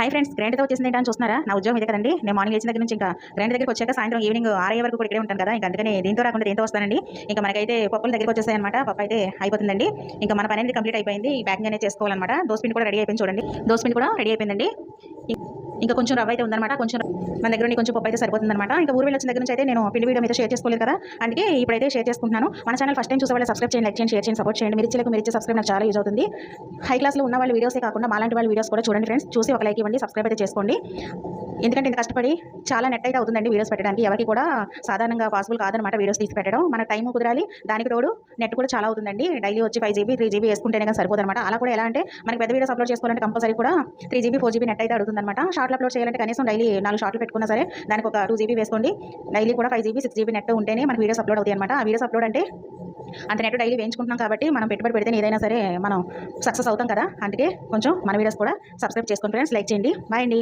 Hi friends grand అయితే వచ్చేసింది ఏంటని చూస్తున్నారా? నా ఉద్యోగం ఇదే కదండి. నేను మార్నింగ్ లేచిన దగ్గర నుంచి ఇంకా గ్రాండ్ దగ్గరికి వచ్చాక సాయంత్రం ఈవినింగ్ ఆరయ్యే వరకు కూడా ఇక్కడే ఉంటాను కదా. ఇంకా అందుకని దీంతో రాకుండా దీంతో వస్తానండి. ఇంకా మనకైతే పప్పుల దగ్గరికి వచ్చేసాయి అనమాట పప్పు అయితే అయిపోతుందండి. ఇంకా మన పని అనేది కంప్లీట్ అయిపోయింది. ఈ ప్యాకింగ్ అనేది చేసుకోవాలన్నమాట. దోసపిండి కూడా రెడీ అయిపోయింది చూడండి. దోసపిండి కూడా రెడీ అయిపోయిందండి. ఇంకా కొంచెం రవ్వ అయితే ఉందన్నమాట. కొంచెం మన దగ్గర నుండి కొంచెం పప్పు అయితే సరిపోతుందన్నమాట. ఇంకా ఊరు వెళ్ళిన దగ్గర నుంచి అయితే నేను పిండి వీడియో మీద షేర్ చేసుకోలేదు కదా. అందుకే ఇప్పుడైతే షేర్ చేసుకుంటున్నాను. మన ఛానల్ ఫస్ట్ టైం చూసే వాళ్ళు సబ్స్క్రైబ్ చేయండి లైక్ చేయండి షేర్ చేయండి సపోర్ట్ చేయండి. మీరు ఇచ్చే మీరు ఇచ్చే సబ్స్క్రైబ్ నాకు చాలా యూజ్ అవుతుంది. హై క్లాస్లో ఉన్న వాళ్ళ వీడియోసే కాకుండా మాలాంటి వాళ్ళ వీడియోస్ కూడా చూడండి ఫ్రెండ్స్ చూసి ఒక లైక్ ఇవ్వండి సబ్స్క్రైబ్ అయితే చేసుకోండి. ఎందుకంటే ఇంత కష్టపడి చాలా నెట్ అయితే అవుతుందండి వీడియోస్ పెట్టడానికి. ఎవరికి కూడా సాధారణంగా పాసిబుల్ కాదనమాట వీడియోస్ తీసి పెట్టడం. మన టైం కుదరాలి. దానికి తోడు నెట్ కూడా చాలా అవుతుందండి. డైలీ వచ్చి ఫైవ్ జీబీ త్రీ జీబీ వేసుకుంటేనే కానీ సరిపోదనమాట అలా కూడా ఎలా అంటే మనకి పెద్ద వీడియోస్ అప్లోడ్ చేసుకోవాలంటే కంపల్సరీ కూడా three GB four GB net అయితే అడుగుతుందనమాట షార్ట్లు అప్లోడ్ చేయాలంటే కనీసం డైలీ నాలుగు షార్ట్లు పెట్టుకున్నా సరే దానికి ఒక టూ జీబీ వేసుకోండి. డైలీ కూడా five GB six GB net ఉంటేనే మనకి వీడియోస్ అప్లోడ్ అవుతాయి అనమాట ఆ వీడియోస్ అప్లోడ్ అంటే అంత నెట్ డైలీ వేయించుకుంటున్నాం కాబట్టి మనం పెట్టుబడి పెడితే ఏదైనా సరే మనం సక్సెస్ అవుతాం కదా. అందుకే కొంచెం మన వీడియోస్ కూడా సబ్స్క్రైబ్ చేసుకోండి ఫ్రెండ్స్. లైక్ చేయండి. బాయ్ అండి.